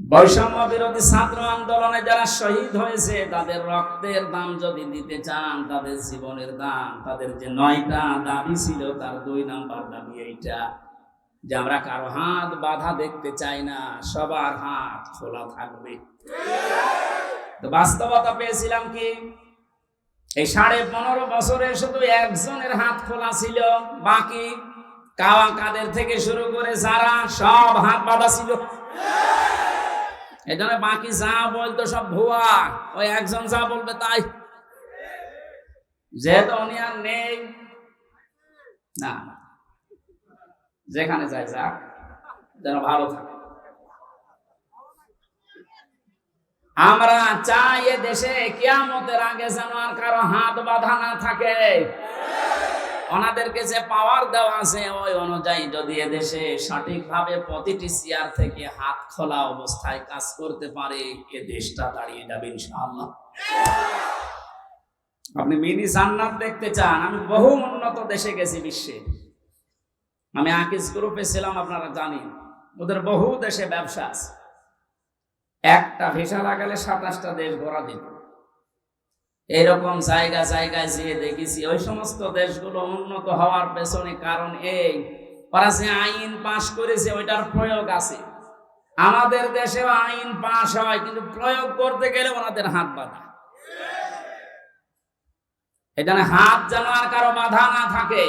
বৈষম্য বিরোধী ছাত্র আন্দোলনে যারা শহীদ হয়েছে, তাদের রক্তের দাম যদি দিতে চান, তাদের জীবনের দাম, তাদের যে নয়টা দাবি ছিল, তার দুই নাম্বার দাবি এইটা, যে আমরা কারও হাত বাধা দেখতে চাই না, সবার হাত খোলা থাকবে। তো বাস্তবতা পেয়েছিলাম কি? এই সাড়ে পনেরো বছরে শুধু একজনের হাত খোলা ছিল, বাকি কাওয়া কাদের থেকে শুরু করে যারা সব হাত বাঁধা ছিল। এখানে বাকি যা বলতো সব ভুয়া। ওই একজন যা বলবে তাই। যেহেতু উনি আর নেই, না। যেখানে যায় যাক যেন ভালো থাকে। আমরা চাই এ দেশে কিয়ামতের আগে যেন আর কারও হাত বাঁধা না থাকে। ওনাদেরকে যে পাওয়ার দেওয়া আছে, ওই অনুযায়ী যদি এদেশে সঠিকভাবে প্রতিটি চেয়ার থেকে হাত খোলা অবস্থায় কাজ করতে পারে, এ দেশটা দাঁড়িয়ে যাবে ইনশাআল্লাহ। আপনি মিনি জান্নাত দেখতে চান, আমি বহু উন্নত দেশে গেছি বিশ্বে। আমি আকিস গ্রুপে ছিলাম, আপনারা জানেন। ওদের বহু দেশে ব্যবসা আছে। একটা ভিসা লাগালে সাতাশটা দেশ ঘোরা দিত। এরকম জায়গা জায়গায় যেয়ে দেখেছি। ওই সমস্ত দেশগুলো উন্নত হওয়ার পেছনে কারণ এই। ওরা যে আইন পাশ করেছে, ওইটার প্রয়োগ আছে। আমাদের দেশেও আইন পাশ হয়, কিন্তু প্রয়োগ করতে গেলে ওনাদের হাত বাঁধা। এখানে হাত যেন আর কারও বাধা না থাকে।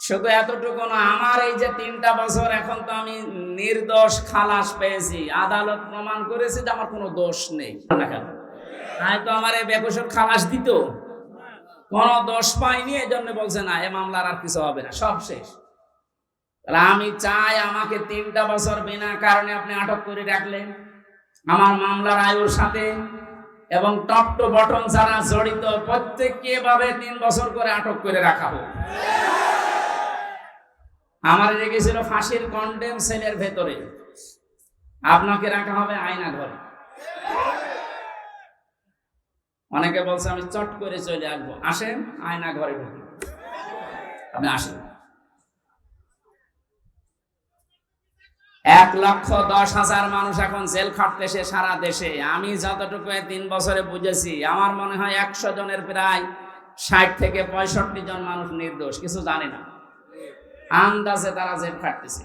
শুধু এতটুকু না, আমার এই যে তিনটা বছর এখন তো আমি নির্দোষ, খালাস পেয়েছি। আদালত প্রমাণ করেছে যে আমার কোনো দোষ নেই। না তো আমার এই বেকসুর খালাস দিত। কোন দোষ পাইনি এই জন্য বলছে, না, এ মামলার আর কিছু হবে না, সব শেষ। আমি চাই আমাকে তিনটা বছর বিনা কারণে আপনি আটক করে রাখলেন। আমার মামলার আয়ুর সাথে এবং টপ টু বটন যারা জড়িত প্রত্যেককে এভাবে তিন বছর করে আটক করে রাখা হোক। আমার রেখেছিল ফাঁসির কন্ডেম সেলের ভেতরে। আপনাকে রাখা হবে আয়না ঘরে। অনেকে বলছে, আমি চট করে চলে আসব। আসেন, আয়না ঘরে ঢুকুন আপনি আসেন। এক লক্ষ দশ হাজার মানুষ এখন জেল খাটতেছে সারা দেশে। আমি যতটুকু তিন বছরে বুঝেছি, আমার মনে হয় একশো জনের প্রায় ষাট থেকে পঁয়ষট্টি জন মানুষ নির্দোষ, কিছু জানে না। আন্দাজে তারা জেল খাটতেছে।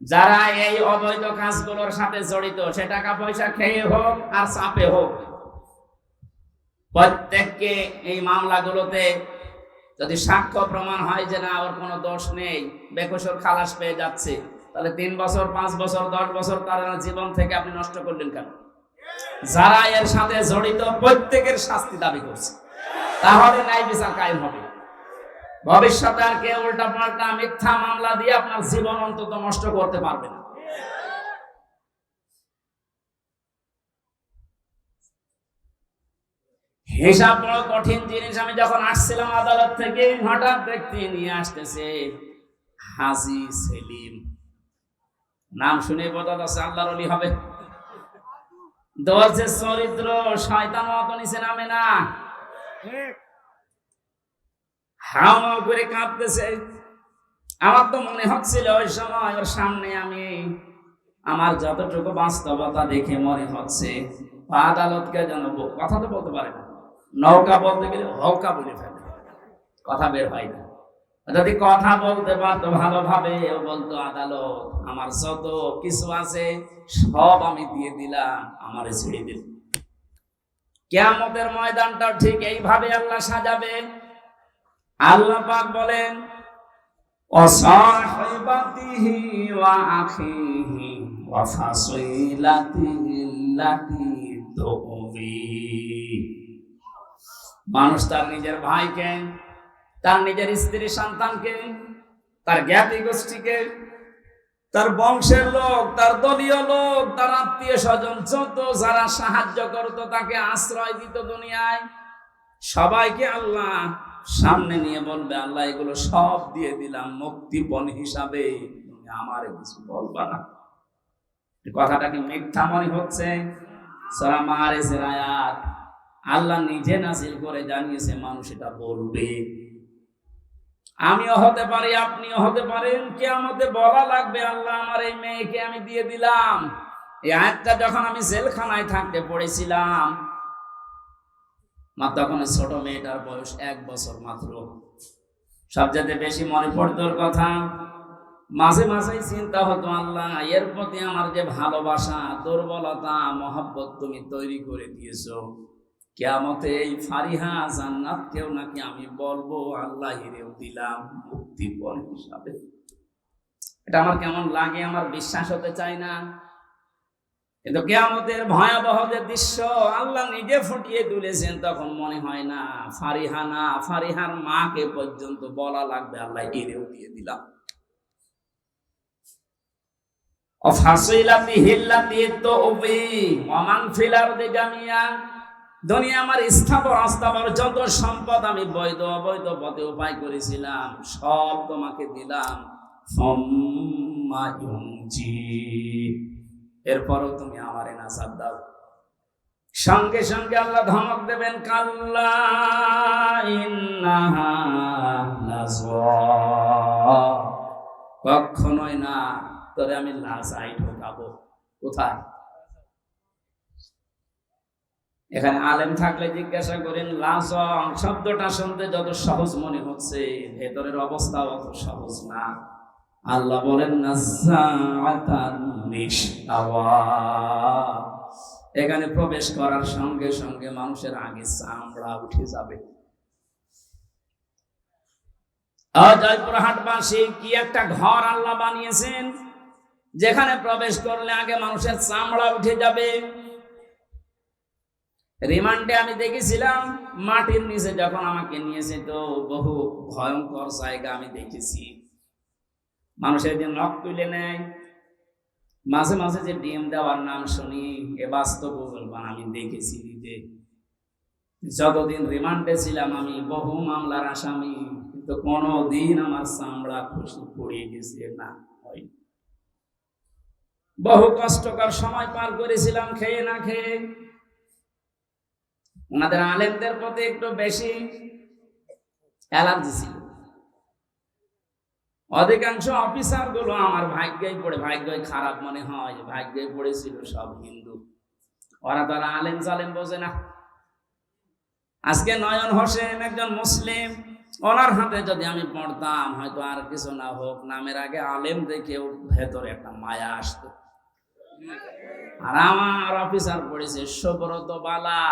যারা এই অবৈধ কাজগুলোর সাথে জড়িত, সে টাকা পয়সা খেয়ে হোক আর চাপে হোক প্রত্যেককে এই মামলাগুলোতে যদি সাক্ষ্য প্রমাণ হয় যে না, ওর কোনো দোষ নেই, বেকসুর খালাস পেয়ে যাচ্ছে, তাহলে তিন বছর, পাঁচ বছর, দশ বছর তার জীবন থেকে আপনি নষ্ট করলেন কেন? যারা এর সাথে জড়িত প্রত্যেকের শাস্তি দাবি করছে। তাহলে ন্যায় বিচার কায়েম হবে। ভবিষ্যতে আর কেউ উল্টা পাল্টা মিথ্যা মামলা দিয়ে আপনার জীবন অন্তত নষ্ট করতে পারবে না। হিসাব বড় কঠিন জিনিস। আমি যখন আসছিলাম আদালত থেকে হঠাৎ ব্যক্তি নিয়ে আসতেছে হাজি সেলিম। নাম শুনে বোঝা যাচ্ছে আল্লাহর অলি হবে। দর্জের চরিত্র শয়তান মতো নিচে নামে না। হাওয়া করে কাঁদতেছে। আমার তো মনে হচ্ছিল ওই সময় ওর সামনে আমি আমার যতটুকু বাস্তবতা দেখে মনে হচ্ছে আদালতকে জানাব কথা তো বলতে পারে না। নৌকা বলতে গেলে হৌকা বলে ফেলে। কথা বের হয় না। যদি কথা বলতে পারতো ভালোভাবে, ও বলতো, আদালত, আমার যত কিছু আছে, সব আমি দিয়ে দিলাম, আমারে ছেড়ে দিল কেয়ামতের ময়দানটাও ঠিক এইভাবে আল্লাহ সাজাবে। আল্লাহ পাক বলেন অসাহিবাতিহি মানুষ তার নিজের ভাইকে, তার নিজের স্ত্রী সন্তানকে, তার জ্ঞাতি গোষ্ঠীকে, তার বংশের লোক, তার দলীয় লোক, তার আত্মীয় স্বজন যত যারা সাহায্য করতো তাকে আশ্রয় দিত দুনিয়ায়, সবাইকে আল্লাহ সামনে নিয়ে বলবে, আল্লাহ এগুলো সব দিয়ে দিলাম, মুক্তিপণ হিসাবে। আমার কিছু বলবা না। কথাটা কি মিথ্যা মনে হচ্ছে? সারা মারেছে আয়াত। আল্লাহ নিজে নাজিল করে জানিয়েছে, মানুষ এটা বলবে। আমিও হতে পারি, আপনিও হতে পারেন কে আমাদের বলা লাগবে, আল্লাহ আমার এই মেয়েকে আমি দিয়ে দিলাম। এই আয়াতটা যখন আমি জেলখানায় থাকতে পড়েছিলাম, মা তখন ছোট মেয়েটার বয়স এক বছর মাত্র। সবচেয়ে বেশি মনে পড়তোর কথা। মাঝে মাঝেই চিন্তা হতো, আল্লাহ, এর প্রতি আমার যে ভালোবাসা, দুর্বলতা, মহব্বত তুমি তৈরি করে দিয়েছ। কেয়ামতে এই ফারিহা জান্নাত কেউ নাকি আমি বলব, আল্লাহ হিরেও দিলাম মুক্তিপণ হিসাবে। এটা আমার কেমন লাগে আমার বিশ্বাস হতে চাই না। কিন্তু কেয়ামতের ভয়াবহ যে দৃশ্য আল্লাহ নিজে ফুটিয়ে তুলেছেন, তখন মনে হয় না, ফারিহা না, ফারিহার মাকে পর্যন্ত বলা লাগবে, আল্লাহ হিরেও দিয়ে দিলাম। অফাসিলাতি হিল্লাতি তুবি ওয়ামান ফিল আরদি জামিয়া দুনিয়া আমার স্থাবর অস্থাবর যত সম্পদ আমি বৈধ, অবৈধ পথে উপায় করেছিলাম, সব তোমাকে দিলাম। এরপরও তুমি আমারে নাসাদ দাও। সঙ্গে সঙ্গে আল্লাহ ধমক দেবেন, কাল্লা কখনোই না, তোরে আমি লাজাই ঢোকাবো। কোথায়? এখানে আলেম থাকলে জিজ্ঞাসা করেন লাজং শব্দটা শুনতে যত সহজ মনে হচ্ছে, ভেতরের অবস্থা অত সহজ না। আল্লাহ বলেন এখানে প্রবেশ করার সঙ্গে সঙ্গে মানুষের আগে চামড়া উঠে যাবে। জয়পুরহাটবাসী কি একটা ঘর আল্লাহ বানিয়েছেন, যেখানে প্রবেশ করলে আগে মানুষের চামড়া উঠে যাবে। রিমান্ডে আমি দেখেছিলাম, মাটির নিচে যখন আমাকে নিয়েছে তো বহু ভয়ঙ্কর জায়গা আমি দেখেছি। মানুষের যে নখ তুলে নেয়। মাঝে মাঝে যে ডিএম দেওয়ার নাম শুনি, এ বাস্তব বলবান আমি দেখেছি নিজে যতদিন রিমান্ডে ছিলাম আমি বহু মামলার আসামি, কিন্তু কোনো দিন আমার চামড়া খুশি পড়িয়ে গেছে না হয়। বহু কষ্টকর সময় পার করেছিলাম খেয়ে না খেয়ে। ওনাদের আলেমদের প্রতি একটু বেশি অ্যালার্জি ছিল। অধিকাংশ অফিসারগুলো আমার ভাগ্যই পড়ে, ভাগ্যই খারাপ মনে হয়, ভাগ্যই পড়েছিল সব হিন্দু। ওরা তো আলেম সালেম বোঝে না। আজকে নয়ন হোসেন একজন মুসলিম, ওনার হাতে যদি আমি পড়তাম, হয়তো আর কিছু না হোক, নামের আগে আলেম দেখেও ভেতরে একটা মায়া আসতো। আর আমার অফিসার পড়েছে সুব্রত বালা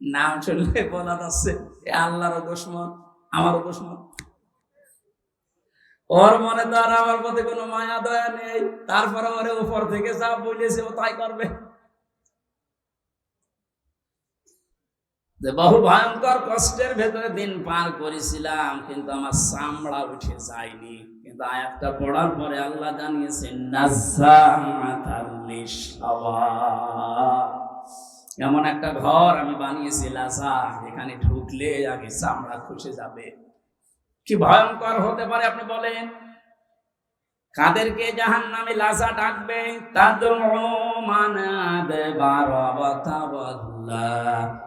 নাম শুনলে বলা যাচ্ছে আল্লাহর দুশ্মন আমারও দুশ্মন। ওর মনে তো আর আমার প্রতি কোনো মায়া, দয়া নেই। তারপরে ওরে উপর থেকে যা বলেছে ও তাই করবে। যে বহু ভয়ঙ্কর কষ্টের ভেতরে দিন পার করেছিলাম, কিন্তু আমার চামড়া উঠে যায়নি। কিন্তু আয়াতটা পড়ার পরে আল্লাহ জানিয়েছেন, নাজ্জাআতাল লিশাওয়া। এমন একটা ঘর আমি বানিয়েছি লাসা এখানে ঢুকলে আগে চামড়া খুশে যাবে। কি ভয়ঙ্কর হতে পারে আপনি বলেন? কাদেরকে জাহান নামে লাসা ডাকবে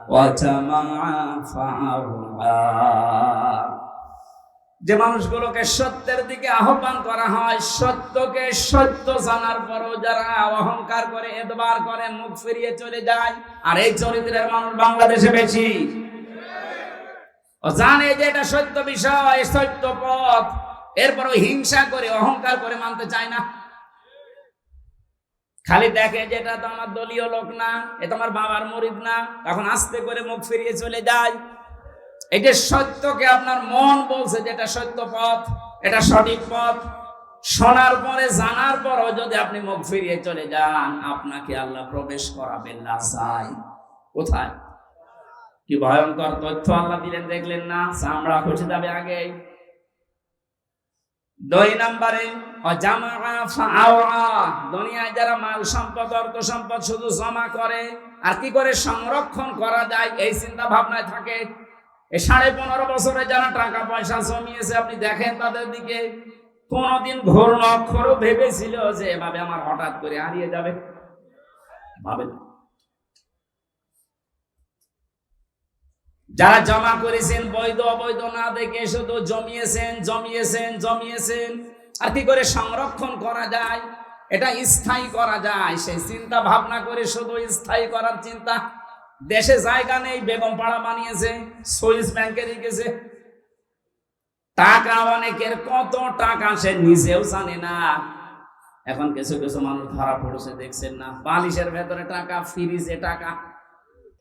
ওয়া জামাআ ফাআউলা যে মানুষগুলোকে সত্যের দিকে আহ্বান করা হয়, সত্যকে সত্য জানার পরও যারা অহংকার করে, এতবার করে মুখ ফিরিয়ে চলে যায়, আর এই চরিত্রের মানুষ বাংলাদেশে বেশি। জানে যে এটা সত্য বিষয়, সত্য পথ। এরপরও হিংসা করে, অহংকার করে মানতে চায় না। খালি দেখে যে এটা তো আমার দলীয় লোক না এটা আমার বাবার মরিদ না, তখন আস্তে করে মুখ ফিরিয়ে চলে যায়। এটা সত্যকে আপনার মন বলছে যে এটা সত্য পথ, এটা সঠিক পথ, শোনার পরে জানার পরও যদি আপনি মুখ ফিরিয়ে চলে যান, আপনাকে আল্লাহ প্রবেশ করাবেন না চাই কোথায়? কি ভয়ঙ্কর তথ্য আল্লাহ দিলেন, দেখলেন না? চামড়া খুশি যাবে আগে। দুই নম্বরে দুনিয়ায় যারা মাল সম্পদ, অর্থ সম্পদ শুধু জমা করে, আর কি করে সংরক্ষণ করা যায়, এই চিন্তা ভাবনায় থাকে। এই সাড়ে পনেরো বছরে যারা টাকা পয়সা জমিয়েছে, আপনি দেখেন তাদের দিকে কোনদিন ঘোর অক্ষরও ভেবেছিল যে এভাবে আমার হঠাৎ করে হারিয়ে যাবে। ভাবে যারা জমা করেছেন, বৈধ, অবৈধ না দেখে শুধু জমিয়েছেন জমিয়েছেন জমিয়েছেন, আর কি করে সংরক্ষণ করা যায়? এটা স্থায়ী করা যায়। সেই চিন্তা ভাবনা করে শুধু স্থায়ী করার চিন্তা দেশে জায়গা নেই, বেগম পাড়া বানিয়েছে, সুইস ব্যাংকে রেখেছে। টাকা অনেকের কত টাকা সে নিজেও জানে না। এখন কিছু কিছু মানুষ ধরা পড়েছে, দেখছেন না? বালিশের ভেতরে টাকা ফ্রিজে টাকা।